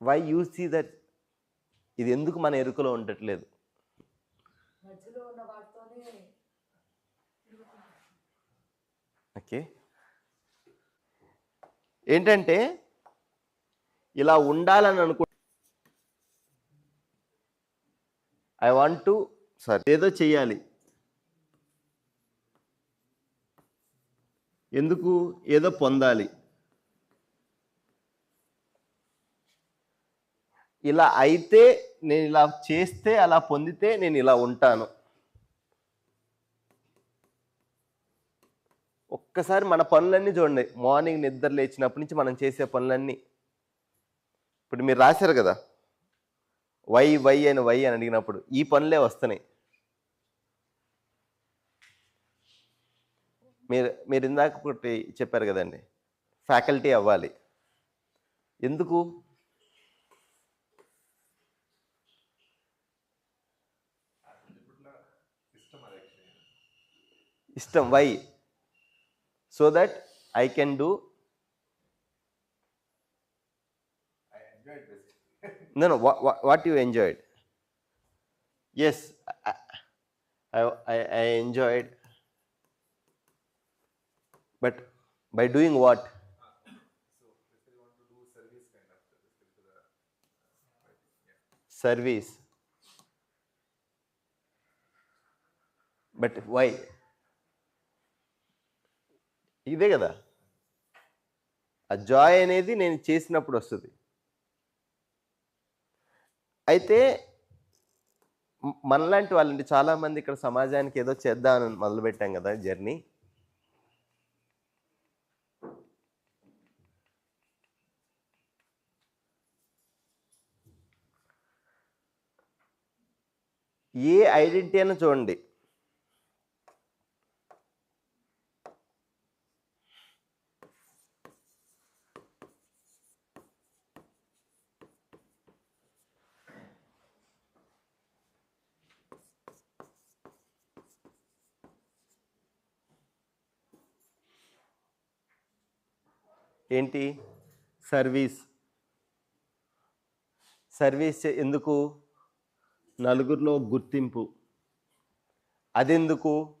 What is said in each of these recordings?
Why you see that ఇది ఎందుకు మన ఎరుకలో ఉండట్లేదు? ఓకే ఏంటంటే ఇలా ఉండాలని అనుకో ఐ వాంట్ టు సారీ ఏదో చెయ్యాలి. ఎందుకు? ఏదో పొందాలి. ఇలా అయితే నేను ఇలా చేస్తే అలా పొందితే నేను ఇలా ఉంటాను. ఒక్కసారి మన పనులన్నీ చూడండి. మార్నింగ్ నిద్ర లేచినప్పటి నుంచి మనం చేసే పనులన్నీ. ఇప్పుడు మీరు రాశారు కదా? వై వై అని వై అని అడిగినప్పుడు ఈ పనులే వస్తున్నాయి. మీరు మీరు ఇందాక ఒకటి చెప్పారు కదండి. ఫ్యాకల్టీ అవ్వాలి. ఎందుకు? stem why so that I can do no no what, what, what you enjoyed yes I, I, I enjoyed but by doing what service. But why? ఇదే కదా. ఆ జాయ్ అనేది నేను చేసినప్పుడు వస్తుంది. అయితే మనలాంటి వాళ్ళంటే చాలామంది ఇక్కడ సమాజానికి ఏదో చేద్దామని మొదలుపెట్టాం కదా జర్నీ. ఏ ఐడెంటిటీ అయినా చూడండి. ఏంటి? సర్వీస్. సర్వీస్ చే- ఎందుకు? నలుగురిలో గుర్తింపు. అదెందుకు?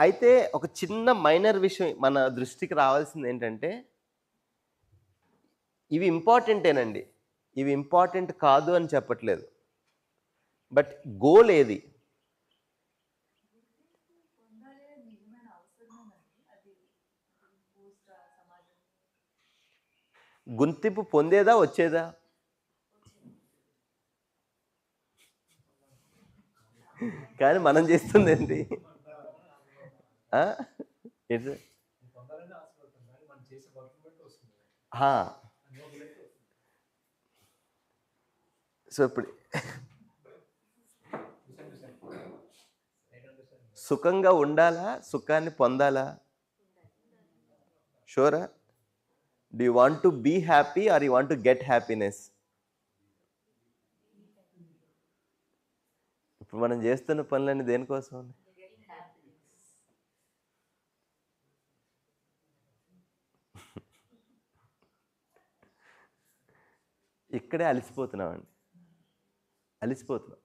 అయితే ఒక చిన్న మైనర్ విషయం మన దృష్టికి రావాల్సింది ఏంటంటే ఇవి ఇంపార్టెంటేనండి. ఇవి ఇంపార్టెంట్ కాదు అని చెప్పట్లేదు. బట్ గోల్ ఏది? గుర్తింపు పొందేదా వచ్చేదా? కానీ మనం చేస్తుంది ఏంటి? ఆ? సో ఇప్పుడు సుఖంగా ఉండాలా? సుఖాన్ని పొందాలా? షూరా? Do you want to be happy or you want to get happiness ఇప్పుడు మనం చేస్తున్న పనులన్నీ దేనికోసం ఇక్కడే అలసిపోతున్నామండి. అలసిపోతున్నాం.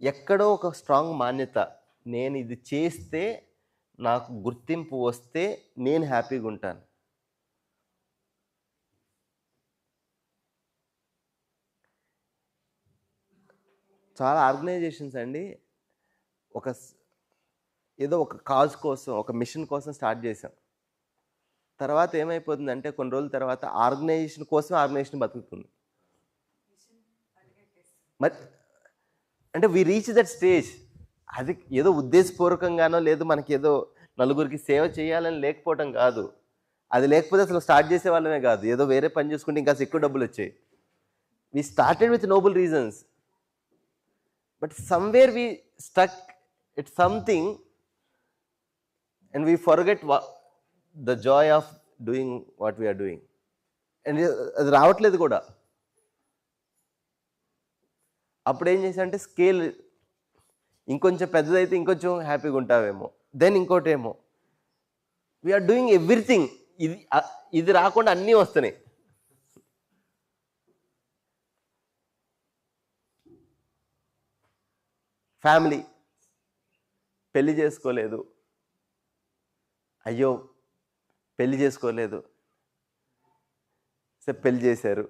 ఎక్కడో ఒక స్ట్రాంగ్ మాన్యత నేను ఇది చేస్తే నాకు గుర్తింపు వస్తే నేను హ్యాపీగా ఉంటాను. చాలా ఆర్గనైజేషన్స్ అండి. ఒక ఏదో ఒక కాజ్ కోసం ఒక మిషన్ కోసం స్టార్ట్ చేశాం. తర్వాత ఏమైపోతుందంటే కొన్ని రోజుల తర్వాత ఆర్గనైజేషన్ కోసం ఆర్గనైజేషన్ బతుకుతుంది. మరి అంటే వి రీచ్ దట్ స్టేజ్ అది ఏదో ఉద్దేశపూర్వకంగానో లేదు మనకి ఏదో నలుగురికి సేవ చేయాలని లేకపోవటం కాదు. అది లేకపోతే అసలు స్టార్ట్ చేసే వాళ్ళమే కాదు. ఏదో వేరే పని చేసుకుంటే ఇంకా ఎక్కువ డబ్బులు వచ్చాయి. We started with noble reasons but somewhere we stuck it something and we forget the joy of doing what we're doing and అది రావట్లేదు కూడా. అప్పుడు ఏం చేశా అంటే స్కేల్ ఇంకొంచెం పెద్దదైతే ఇంకొంచెం హ్యాపీగా ఉంటావేమో. దెన్ ఇంకోటేమో వీఆర్ డూయింగ్ ఎవ్రీథింగ్ ఇది ఇది రాకుండా అన్నీ వస్తున్నాయి. ఫ్యామిలీ పెళ్ళి చేసుకోలేదు. అయ్యో పెళ్ళి చేసుకోలేదు. సరే పెళ్ళి చేశారు.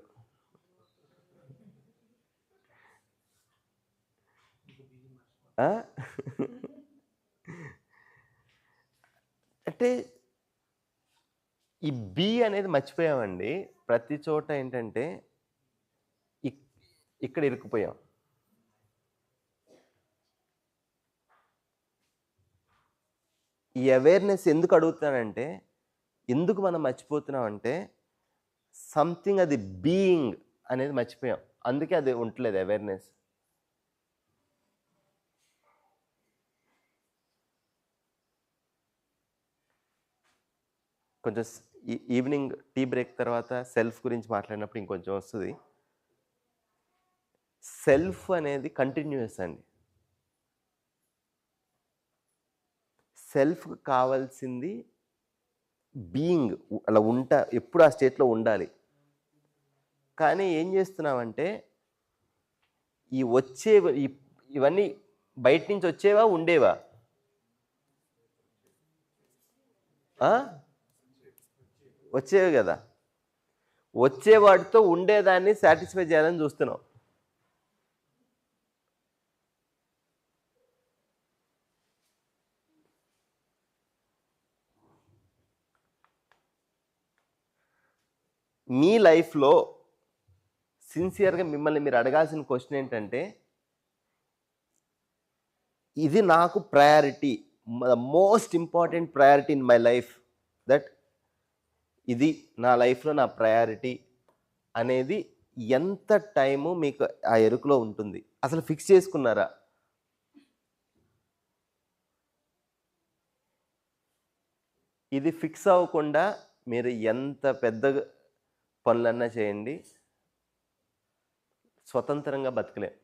అంటే ఈ బి అనేది మర్చిపోయామండి. ప్రతి చోట ఏంటంటే ఇక్- ఇక్కడ ఇరుక్కుపోయాం. ఈ అవేర్నెస్ ఎందుకు అడుగుతున్నానంటే ఎందుకు మనం మర్చిపోతున్నాం అంటే సంథింగ్ అది బీయింగ్ అనేది మర్చిపోయాం. అందుకే అది ఉండలేదు అవేర్నెస్ కొంచెం ఈ- ఈవినింగ్ టీ బ్రేక్ తర్వాత సెల్ఫ్ గురించి మాట్లాడినప్పుడు ఇంకొంచెం వస్తుంది. సెల్ఫ్ అనేది కంటిన్యూస్ అండి. సెల్ఫ్ కావాల్సింది బీయింగ్ అలా ఉంటా ఎప్పుడు ఆ స్టేట్లో ఉండాలి. కానీ ఏం చేస్తున్నామంటే ఈ వచ్చే ఇవన్నీ బయట నుంచి వచ్చేవా ఉండేవా? వచ్చేవి కదా. వచ్చే వాటితో ఉండేదాన్ని సాటిస్ఫై చేయాలని చూస్తున్నాం. మీ లైఫ్లో సిన్సియర్గా మిమ్మల్ని మీరు అడగాల్సిన క్వశ్చన్ ఏంటంటే ఇది నాకు priority most important priority in my life that ఇది నా లైఫ్లో నా ప్రయారిటీ అనేది ఎంత టైము మీకు ఆ ఎరుకులో ఉంటుంది? అసలు ఫిక్స్ చేసుకున్నారా? ఇది ఫిక్స్ అవ్వకుండా మీరు ఎంత పెద్ద పనులన్నా చేయండి. స్వతంత్రంగా బతకలేం.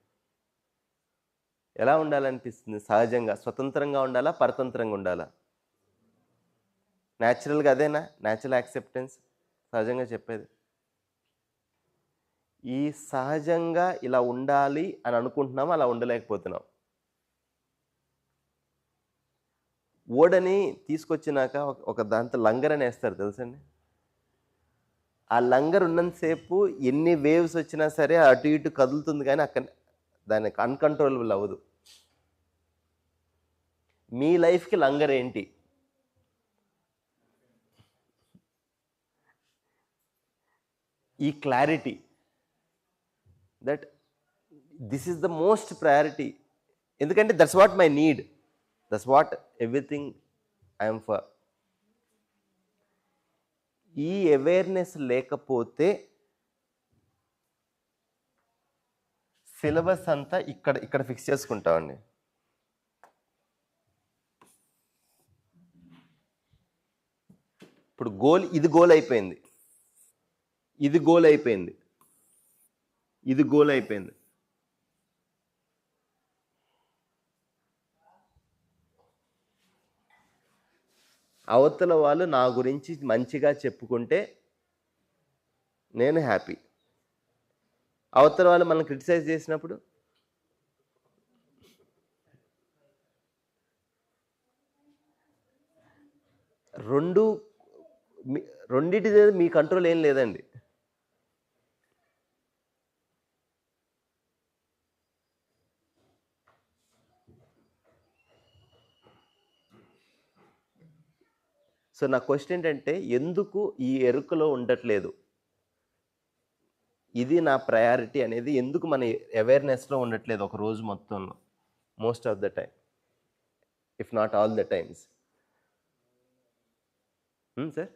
ఎలా ఉండాలనిపిస్తుంది? సహజంగా స్వతంత్రంగా ఉండాలా? పరతంత్రంగా ఉండాలా? న్యాచురల్గా అదేనా? న్యాచురల్ యాక్సెప్టెన్స్ సహజంగా చెప్పేది. ఈ సహజంగా ఇలా ఉండాలి అని అనుకుంటున్నాం అలా ఉండలేకపోతున్నాం. ఓడని తీసుకొచ్చినాక ఒక- దాంతో లంగర్ అని వేస్తారు తెలుసండి? ఆ లంగర్ ఉన్నంతసేపు ఎన్ని వేవ్స్ వచ్చినా సరే అటు ఇటు కదులుతుంది కానీ అక్కడ దానికి అన్కంట్రోలబుల్ అవ్వదు. మీ లైఫ్కి లంగర్ ఏంటి? ఈ clarity that this is the most priority ఎందుకంటే that's what my need that's what everything I'm for ఈ అవేర్నెస్ లేకపోతే సిలబస్ అంతా ఇక్కడ ఇక్కడ ఫిక్స్ చేసుకుంటామండి. ఇప్పుడు గోల్ ఇది గోల్ అయిపోయింది. ఇది గోల్ అయిపోయింది. ఇది గోల్ అయిపోయింది. అవతల వాళ్ళు నా గురించి మంచిగా చెప్పుకుంటే నేను హ్యాపీ. అవతల వాళ్ళు మనల్ని క్రిటిసైజ్ చేసినప్పుడు? రెండు రెండింటి మీద మీ కంట్రోల్ ఏం లేదండి. సో నా క్వశ్చన్ ఏంటంటే ఎందుకు ఈ ఎరుకలో ఉండట్లేదు? ఇది నా ప్రయారిటీ అనేది ఎందుకు మన అవేర్నెస్లో ఉండట్లేదు ఒక రోజు మొత్తంలో? Most of the time. If not all the times. Sir?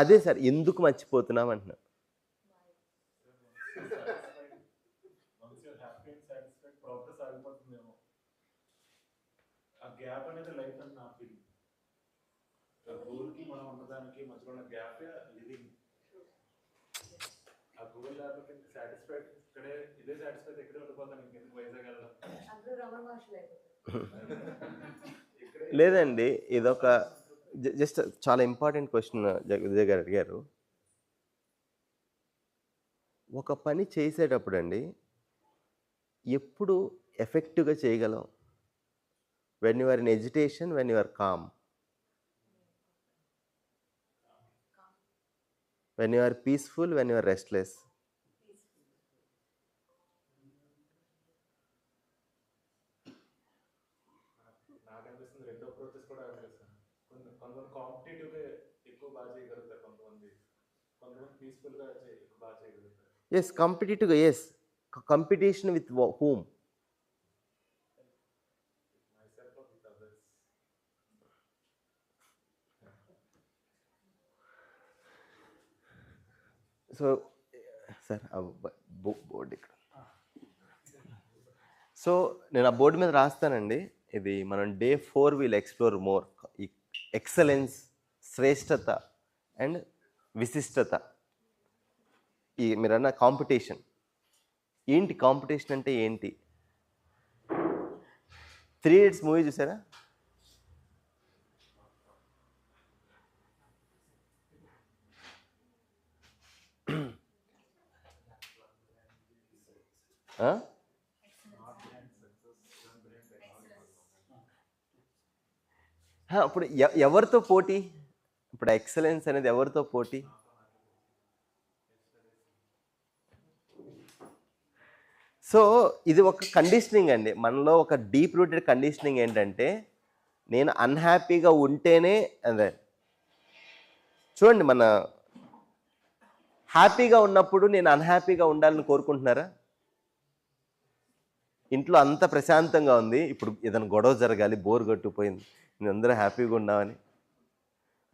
అదే సార్ ఎందుకు మర్చిపోతున్నాం అంటున్నా once you're happy and satisfied progress ఆగిపోతుందేమో ఆ గ్యాప్ అనేది లైఫ్ అని నా ఫీలింగ్ ఆ గోల్కి మనం ఉన్నదానికి మధ్యలో మధ్యలో గ్యాప్ లివింగ్. ఆ గూగుల్ ల్యాబ్ సాటిస్ఫైడ్ ఇక్కడే ఇదే సాటిస్ఫైడ్ ఇక్కడే ఉండిపోతాను ఇంకెందుకు వైజాగ్ వెళ్ళడం? అందరూ రమణ మహర్షులు అయిపోతారు. ఇక్కడే లేదండి ఇదొక జస్ట్ చాలా ఇంపార్టెంట్ క్వశ్చన్ విజయ్ గారు అడిగారు. ఒక పని చేసేటప్పుడు అండి ఎప్పుడు ఎఫెక్టివ్గా చేయగలం? When you're in agitation when you're calm when you're peaceful when you're restless నాకు అనిపిస్తుంది రెండో ప్రోసెస్ కూడా అనిపిస్తుంది కొన్ని కొంతమంది కాంపిటేటివ్గా ఎక్కువ బాగా చేయగలుగుతారు కొంతమంది. కొంతమంది పీస్ఫుల్గా ఎక్కువ బాగా చేయగలుగుతారు. As కాంపిటేటివ్గా as competition with whom myself with others so sir board ఇక్కడ. సో నేను ఆ బోర్డు మీద రాస్తానండి. ఇది మనం day four will explore more. ఈ ఎక్సలెన్స్ శ్రేష్టత అండ్ విశిష్టత. ఈ మీరన్న కాంపిటీషన్. ఏంటి కాంపిటీషన్ అంటే ఏంటి? త్రీ ఇయర్స్ మూవీ చూసారా? అప్పుడు ఇప్పుడు ఎ- ఎవరితో పోటీ? ఇప్పుడు ఎక్సలెన్స్ అనేది ఎవరితో పోటీ? సో ఇది ఒక కండిషనింగ్ అండి. మనలో ఒక డీప్ రూటెడ్ కండిషనింగ్ ఏంటంటే నేను అన్హ్యాపీగా ఉంటేనే అదే. చూడండి మన హ్యాపీగా ఉన్నప్పుడు నేను అన్హ్యాపీగా ఉండాలని కోరుకుంటున్నారా? ఇంట్లో అంత ప్రశాంతంగా ఉంది. ఇప్పుడు ఏదైనా గొడవ జరగాలి బోర్ కొట్టుకుపోయింది నేను అందరూ హ్యాపీగా ఉన్నామని.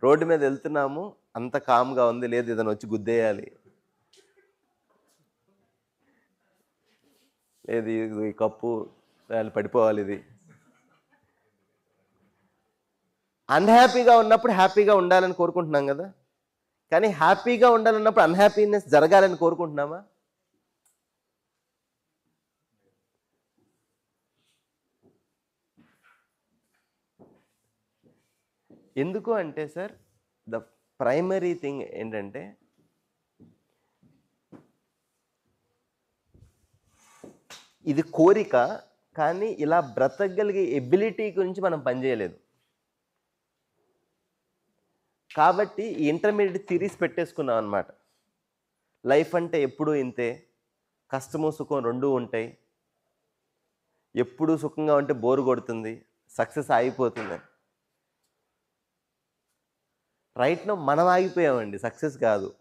రోడ్డు మీద వెళ్తున్నాము అంత కామ్గా ఉంది లేదు ఏదైనా వచ్చి గుద్దేయాలి. లేదు ఇది ఈ కప్పు వాళ్ళు పడిపోవాలి ఇది. అన్హ్యాపీగా ఉన్నప్పుడు హ్యాపీగా ఉండాలని కోరుకుంటున్నాం కదా. కానీ హ్యాపీగా ఉండాలన్నప్పుడు అన్హ్యాపీనెస్ జరగాలని కోరుకుంటున్నామా? ఎందుకు అంటే సార్ ద ప్రైమరీ థింగ్ ఏంటంటే ఇది కోరిక కానీ ఇలా బ్రతకగలిగే ఎబిలిటీ గురించి మనం పనిచేయలేదు కాబట్టి ఇంటర్మీడియట్ థిరీస్ పెట్టేసుకున్నాం అనమాట లైఫ్ అంటే ఎప్పుడూ ఇంతే. కష్టము సుఖం రెండూ ఉంటాయి. ఎప్పుడూ సుఖంగా ఉంటే బోరు కొడుతుంది. సక్సెస్ ఆగిపోతుంది. ప్రయత్నం మనం ఆగిపోయామండి. సక్సెస్ కాదు.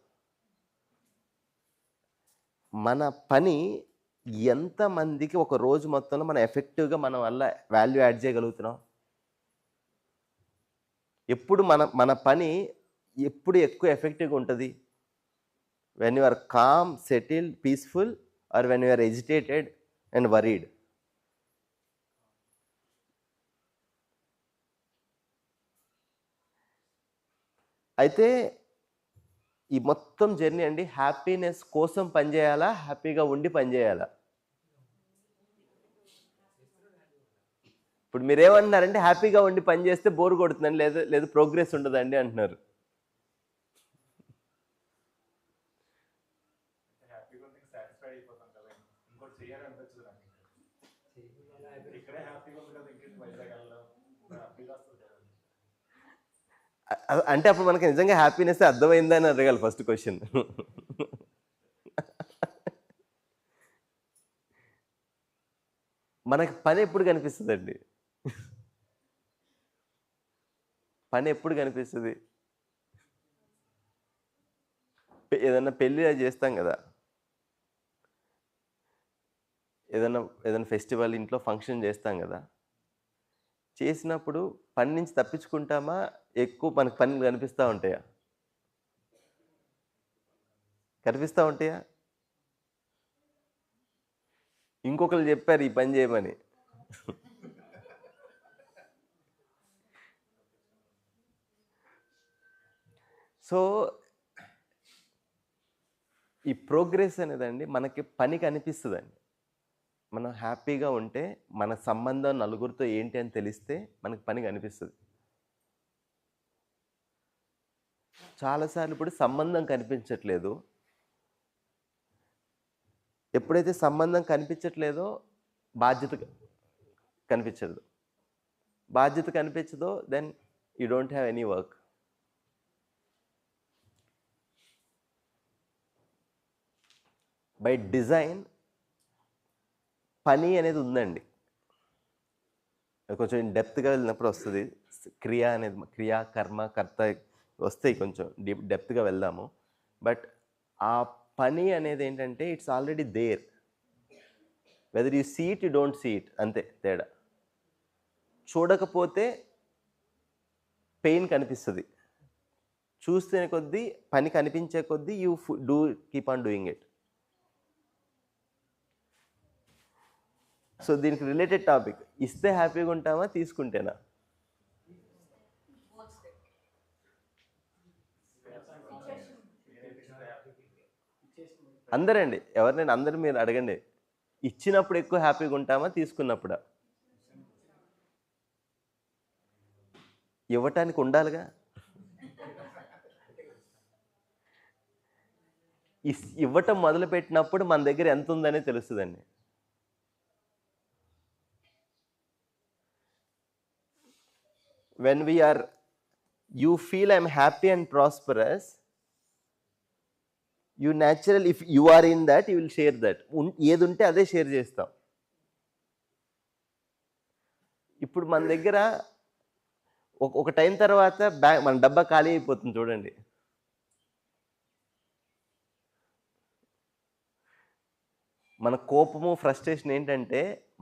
మన పని ఎంతమందికి ఒక రోజు మొత్తంలో మనం ఎఫెక్టివ్గా మన వల్ల వాల్యూ యాడ్ చేయగలుగుతున్నాం? ఎప్పుడు మన మన పని ఎప్పుడు ఎక్కువ ఎఫెక్టివ్గా ఉంటుంది? When you are calm settled peaceful or when you are agitated and worried అయితే ఈ మొత్తం జర్నీ అండి హ్యాపీనెస్ కోసం పనిచేయాలా హ్యాపీగా ఉండి పనిచేయాలా ఇప్పుడు మీరేమంటున్నారంటే హ్యాపీగా ఉండి పని చేస్తే బోర్ కొడుతుందండి లేదు లేదు ప్రోగ్రెస్ ఉండదండి అంటున్నారు. అంటే అప్పుడు మనకి నిజంగా హ్యాపీనెస్ అర్థమైందా అని అడగాలి ఫస్ట్ క్వశ్చన్ మనకి పని ఎప్పుడు కనిపిస్తుందండి? పని ఎప్పుడు కనిపిస్తుంది? ఏదన్నా పెళ్ళి అది చేస్తాం కదా. ఏదైనా ఏదైనా ఫెస్టివల్ ఇంట్లో ఫంక్షన్ చేస్తాం కదా. చేసినప్పుడు పని నుంచి తప్పించుకుంటామా? ఎక్కువ మనకు పనులు కనిపిస్తూ ఉంటాయా? కనిపిస్తూ ఉంటాయా? ఇంకొకరు చెప్పారు ఈ పని చేయమని. సో ఈ ప్రోగ్రెస్ అనేదండి మనకి పని కనిపిస్తుందండి. మనం హ్యాపీగా ఉంటే మన సంబంధం నలుగురితో ఏంటి అని తెలిస్తే మనకి పని కనిపిస్తుంది. చాలాసార్లు ఇప్పుడు సంబంధం కనిపించట్లేదు. ఎప్పుడైతే సంబంధం కనిపించట్లేదో బాధ్యత కనిపించదు. బాధ్యత కనిపించదో then you don't have any work by design పని అనేది ఉందండి. కొంచెం డెప్త్గా వెళ్ళినప్పుడు వస్తుంది. క్రియ అనేది క్రియ కర్మ కర్త వస్తాయి కొంచెం డీప్ డెప్త్గా వెళ్దాము. బట్ ఆ పని అనేది ఏంటంటే it's already there. Whether you see it you don't see it అంతే తేడా. చూడకపోతే పెయిన్ కనిపిస్తుంది. చూస్తే కొద్దీ పని కనిపించే కొద్దీ you do keep on doing it. So దీనికి రిలేటెడ్ టాపిక్. ఇస్తే హ్యాపీగా ఉంటామా? తీసుకుంటేనా? అందరండి ఎవరినైనా అందరు మీరు అడగండి. ఇచ్చినప్పుడు ఎక్కువ హ్యాపీగా ఉంటామా? తీసుకున్నప్పుడా? ఇవ్వటానికి ఉండాలిగా. ఇస్- ఇవ్వటం మొదలుపెట్టినప్పుడు మన దగ్గర ఎంత ఉందనే తెలుస్తుందండి. When we're you feel I'm happy and prosperous you natural if you are in that you will share that ఏది ఉంటే అదే షేర్ చేస్తాం. ఇప్పుడు మన దగ్గర ఒక ఒక టైం తర్వాత బ్యాంక్ మన డబ్బా ఖాళీ అయిపోతుంది చూడండి. మన కోపము ఫ్రస్ట్రేషన్ ఏంటంటే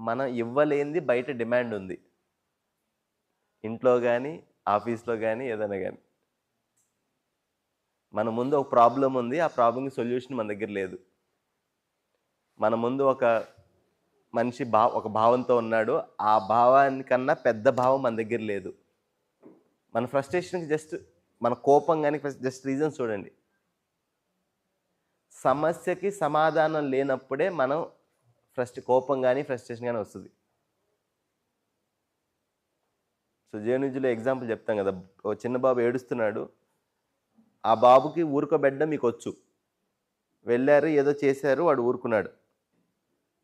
మనం ఇవ్వలేనిది బయట డిమాండ్ ఉంది. ఇంట్లో కానీ ఆఫీస్లో కానీ ఏదైనా కానీ మన ముందు ఒక ప్రాబ్లం ఉంది ఆ ప్రాబ్లంకి సొల్యూషన్ మన దగ్గర లేదు. మన ముందు ఒక మనిషి భా ఒక భావంతో ఉన్నాడు ఆ భావానికన్నా పెద్ద భావం మన దగ్గర లేదు. మన ఫ్రస్ట్రేషన్కి జస్ట్ మన కోపం కానీ జస్ట్ రీజన్ చూడండి. సమస్యకి సమాధానం లేనప్పుడే మనం ఫ్రస్ట్ కోపం కానీ ఫ్రస్ట్రేషన్ కానీ వస్తుంది. సో జేనుజులో ఎగ్జాంపుల్ చెప్తాం కదా ఓ చిన్న బాబు ఏడుస్తున్నాడు ఆ బాబుకి ఊరుకోబెట్టడం మీకు వచ్చు వెళ్ళారు ఏదో చేశారు వాడు ఊరుకున్నాడు.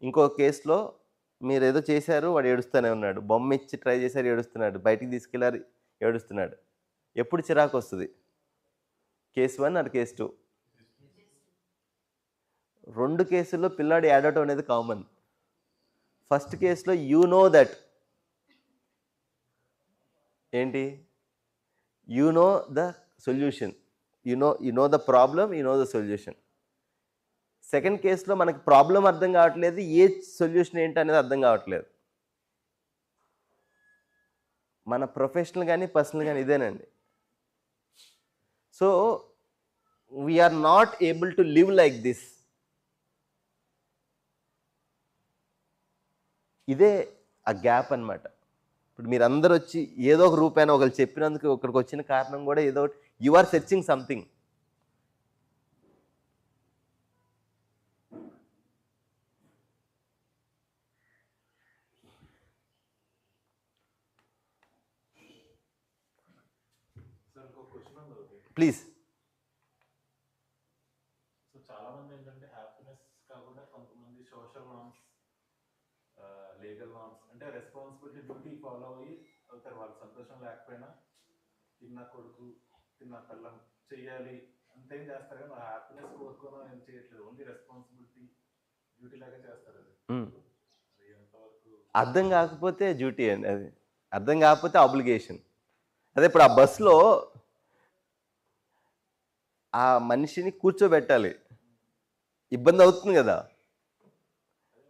ఇంకో కేసులో మీరు ఏదో చేశారు వాడు ఏడుస్తూనే ఉన్నాడు. బొమ్మ ఇచ్చి ట్రై చేశారు ఏడుస్తున్నాడు. బయటికి తీసుకెళ్ళారు ఏడుస్తున్నాడు. ఎప్పుడు చిరాకు వస్తుంది? కేసు వన్ అది కేసు టూ? రెండు కేసుల్లో పిల్లాడు ఏడవటం అనేది కామన్. ఫస్ట్ కేసులో యూ నో దట్. ఏంటి? You know the solution. You know you know the problem you know the solution second కేసులో మనకి ప్రాబ్లం అర్థం కావట్లేదు ఏ సొల్యూషన్ ఏంటి అనేది అర్థం కావట్లేదు. మన ప్రొఫెషనల్ కానీ పర్సనల్ కానీ ఇదేనండి. So we're not able to live like this ఇదే ఆ గ్యాప్ అన్నమాట. ఇప్పుడు మీరు అందరు వచ్చి ఏదో ఒక రూపాయన ఒకరు చెప్పినందుకు ఒకరికి వచ్చిన కారణం కూడా ఏదో you are searching something sir ఇంకో క్వశ్చన్ ప్లీజ్ సో చాలా మంది ఏంటంటే హ్యాపీనెస్ కాకుండా కొంతమంది సోషల్ నామ్స్ లీగల్ నామ్స్ అంటే రెస్పాన్సిబిలిటీ డ్యూటీ ఫాలో అయ్యి అవుతారు వాళ్ళకి సంతోషం లేకపోయినా తిన్న కొడుకు తిన్న పిల్లం చెయ్యాలి. అంతేం చేస్తారు కానీ హ్యాపీనెస్ కోరుకోవడం ఏం చేయట్లేదు. ఓన్లీ రెస్పాన్సిబిలిటీ డ్యూటీ లాగా చేస్తారు అది. అర్థం కాకపోతే డ్యూటీ అండి అది. అర్థం కాకపోతే అబ్లిగేషన్ అదే ఇప్పుడు ఆ బస్సులో ఆ మనిషిని కూర్చోబెట్టాలి. ఇబ్బంది అవుతుంది కదా అదే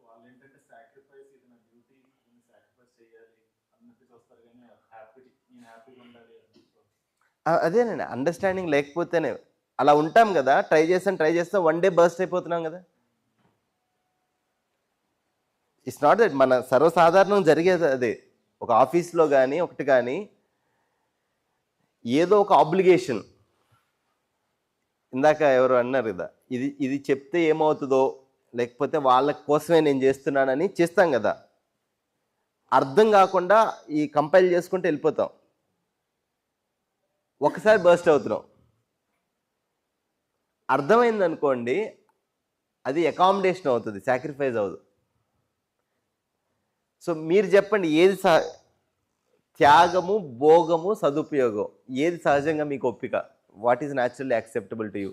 వాళ్ళు ఏంటంటే సాక్రిఫైస్ ఇది నా డ్యూటీ దీన్ని సాక్రిఫైస్ చేయాలి అన్నట్టు చూస్తారు కానీ హ్యాపీ నేను హ్యాపీగా ఉండాలి అని ఆ- అదేనండి అండర్స్టాండింగ్ లేకపోతేనే అలా ఉంటాం కదా ట్రై చేస్తాం ట్రై చేస్తాం వన్ డే బర్స్ట్ అయిపోతున్నాం కదా. ఇట్స్ నాట్ దట్ మన సర్వసాధారణం జరిగేది అదే. ఒక ఆఫీస్లో కానీ ఒకటి కానీ ఏదో ఒక ఆబ్లిగేషన్ ఇందాక ఎవరు అన్నారు కదా ఇది ఇది చెప్తే ఏమవుతుందో లేకపోతే వాళ్ళ కోసమే నేను చేస్తున్నానని చేస్తాం కదా. అర్థం కాకుండా ఈ కంపైల్ చేసుకుంటే వెళ్ళిపోతాం. ఒకసారి బర్స్ట్ అవుతున్నాం అర్థమైంది అనుకోండి అది అకామిడేషన్ అవుతుంది సాక్రిఫైస్ అవ్వదు. సో మీరు చెప్పండి ఏది త్యాగము భోగము సదుపయోగం? ఏది సహజంగా మీకు ఒప్పిక? What is naturally acceptable to you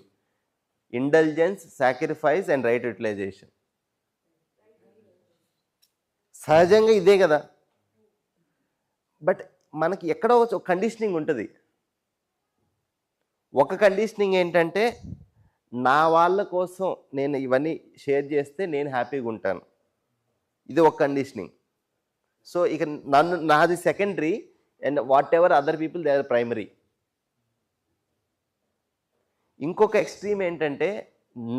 intelligence sacrifice and right utilization సహజంగా ఇదే కదా? బట్ మనకి ఎక్కడో కండిషనింగ్ ఉంటుంది. ఒక కండిషనింగ్ ఏంటంటే నా వాళ్ళ కోసం నేను ఇవన్నీ షేర్ చేస్తే నేను హ్యాపీగా ఉంటాను. ఇది ఒక కండిషనింగ్ సో ఇక నన్ను నాది secondary and whatever other people they are primary ఇంకొక ఎక్స్ట్రీమ్ ఏంటంటే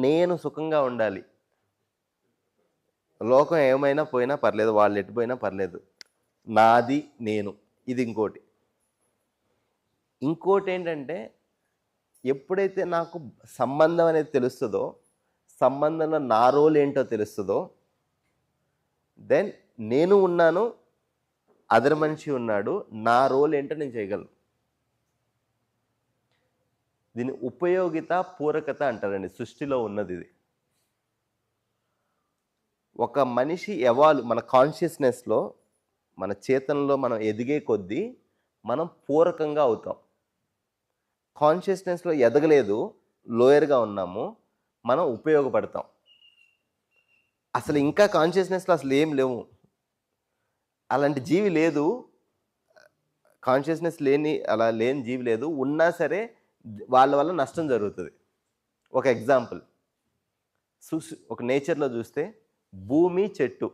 నేను సుఖంగా ఉండాలి. లోకం ఏమైనా పోయినా పర్లేదు వాళ్ళు ఎట్టుపోయినా పర్లేదు. నాది నేను. ఇది ఇంకోటి. ఇంకోటి ఏంటంటే ఎప్పుడైతే నాకు సంబంధం అనేది తెలుస్తుందో సంబంధంలో నా రోల్ ఏంటో తెలుస్తుందో దెన్ నేను ఉన్నాను అదర్ మనిషి ఉన్నాడు నా రోల్ ఏంటో నేను చేయగలను. దీని ఉపయోగిత పూరకత అంటారండి సృష్టిలో ఉన్నది ఇది. ఒక మనిషి ఎవాల్వ్ మన కాన్షియస్నెస్లో మన చేతనలో మనం ఎదిగే కొద్దీ మనం పూరకంగా అవుతాం. కాన్షియస్నెస్లో ఎదగలేదు లోయర్గా ఉన్నాము మనం ఉపయోగపడతాం. అసలు ఇంకా కాన్షియస్నెస్లో అసలు ఏం లేవు. అలాంటి జీవి లేదు. కాన్షియస్నెస్ లేని అలా లేని జీవి లేదు. ఉన్నా సరే వాళ్ళ వల్ల నష్టం జరుగుతుంది. ఒక ఎగ్జాంపుల్. చూసి ఒక నేచర్లో చూస్తే భూమి చెట్టు.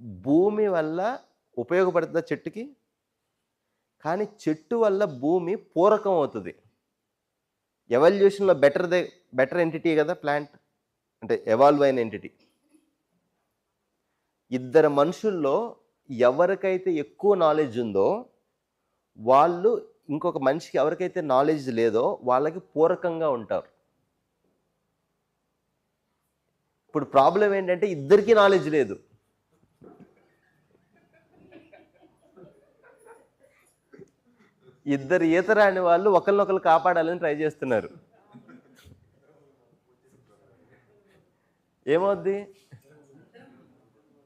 భూమి వల్ల ఉపయోగపడుతుందా చెట్టుకి కానీ చెట్టు వల్ల భూమి పూరకం అవుతుంది. ఎవల్యూషన్లో బెటర్ దే బెటర్ ఎంటిటీ కదా ప్లాంట్ అంటే ఎవాల్వ్ అయిన ఎంటిటీ ఇద్దరు మనుషుల్లో ఎవరికైతే ఎక్కువ నాలెడ్జ్ ఉందో వాళ్ళు ఇంకొక మనిషికి ఎవరికైతే నాలెడ్జ్ లేదో వాళ్ళకి పూరకంగా ఉంటారు. ఇప్పుడు ప్రాబ్లం ఏంటంటే ఇద్దరికీ నాలెడ్జ్ లేదు. ఇద్దరు ఈత రాని వాళ్ళు ఒకరినొకరు కాపాడాలని ట్రై చేస్తున్నారు. ఏమవుద్ది?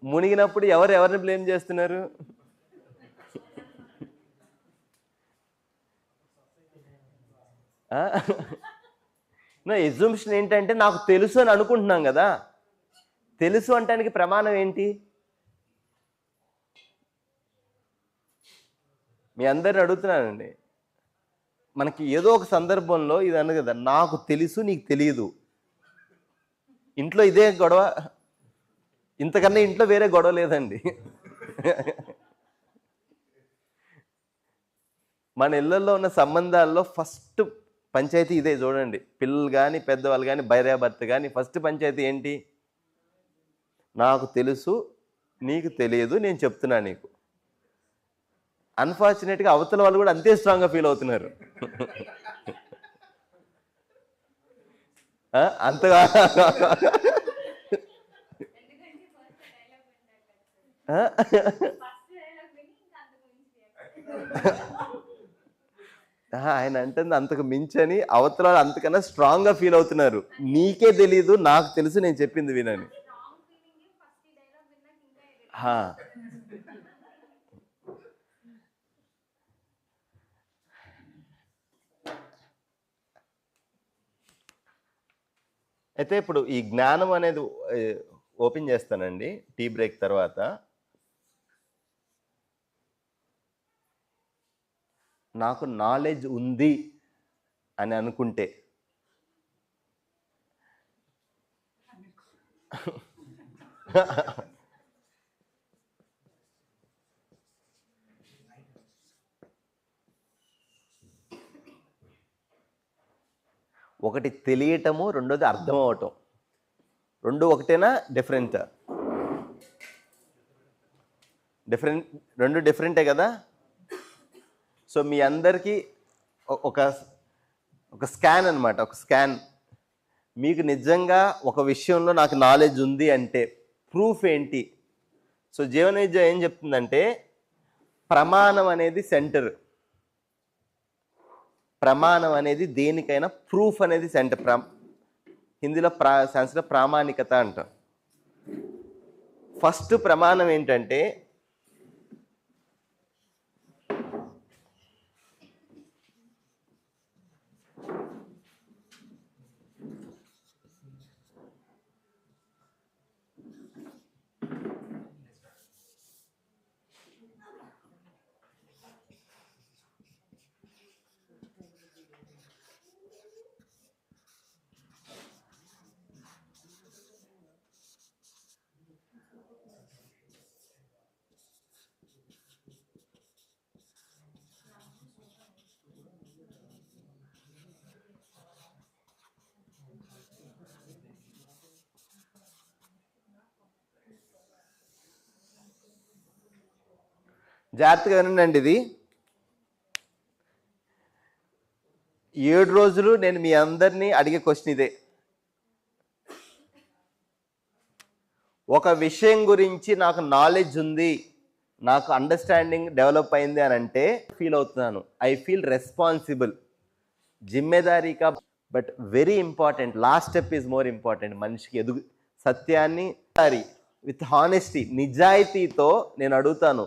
మునిగినప్పుడు ఎవరు ఎవరిని బ్లేమ్ చేస్తున్నారు? నా ఎగ్జుమ్షన్ ఏంటంటే నాకు తెలుసు అని అనుకుంటున్నాం కదా. తెలుసు అంటానికి ప్రమాణం ఏంటి? మీ అందరిని అడుగుతున్నానండి. మనకి ఏదో ఒక సందర్భంలో ఇది అన్నది కదా నాకు తెలుసు నీకు తెలియదు. ఇంట్లో ఇదే గొడవ ఇంతకన్నా ఇంట్లో వేరే గొడవ లేదండి. మన ఇళ్ళల్లో ఉన్న సంబంధాల్లో ఫస్ట్ పంచాయతీ ఇదే చూడండి. పిల్లలు కానీ పెద్దవాళ్ళు కానీ భార్యాభర్త కానీ ఫస్ట్ పంచాయతీ ఏంటి? నాకు తెలుసు నీకు తెలియదు నేను చెప్తున్నా నీకు. అన్ఫార్చునేట్గా అవతల వాళ్ళు కూడా అంతే స్ట్రాంగ్గా ఫీల్ అవుతున్నారు? అంతగా ఆయన అంటుంది అంతకు మించని అవతల వాళ్ళు అంతకన్నా స్ట్రాంగ్గా ఫీల్ అవుతున్నారు. నీకే తెలీదు నాకు తెలుసు నేను చెప్పింది వినని. అయితే ఇప్పుడు ఈ జ్ఞానం అనేది ఓపెన్ చేస్తానండి టీ బ్రేక్ తర్వాత. నాకు నాలెడ్జ్ ఉంది అని అనుకుంటే. ఒకటి తెలియటము రెండోది అర్థం అవటం. రెండు ఒకటేనా? డిఫరెంట్ డిఫరెంట్ రెండు డిఫరెంటే కదా? సో మీ అందరికీ ఒక ఒక స్కాన్ అన్నమాట ఒక స్కాన్ మీకు నిజంగా ఒక విషయంలో నాకు నాలెడ్జ్ ఉంది అంటే ప్రూఫ్ ఏంటి? సో జీవన విద్య ఏం చెప్తుందంటే ప్రమాణం అనేది సెంటర్ ప్రమాణం అనేది దేనికైనా ప్రూఫ్ అనేది సెంటర్ ప్రా హిందీలో ప్రా సంస్కృత ప్రామాణికత అంటాం. ఫస్ట్ ప్రమాణం ఏంటంటే జాగ్రత్తగా వినండి ఇది. ఏడు రోజులు నేను మీ అందరినీ అడిగే క్వశ్చన్ ఇదే. ఒక విషయం గురించి నాకు నాలెడ్జ్ ఉంది నాకు అండర్స్టాండింగ్ డెవలప్ అయింది అని అంటే ఫీల్ అవుతున్నాను. I feel responsible జిమ్మేదారీగా but very important last step is more important మనిషికి ఎదుగు సత్యాన్ని విత్ హానెస్టీ నిజాయితీతో నేను అడుగుతాను.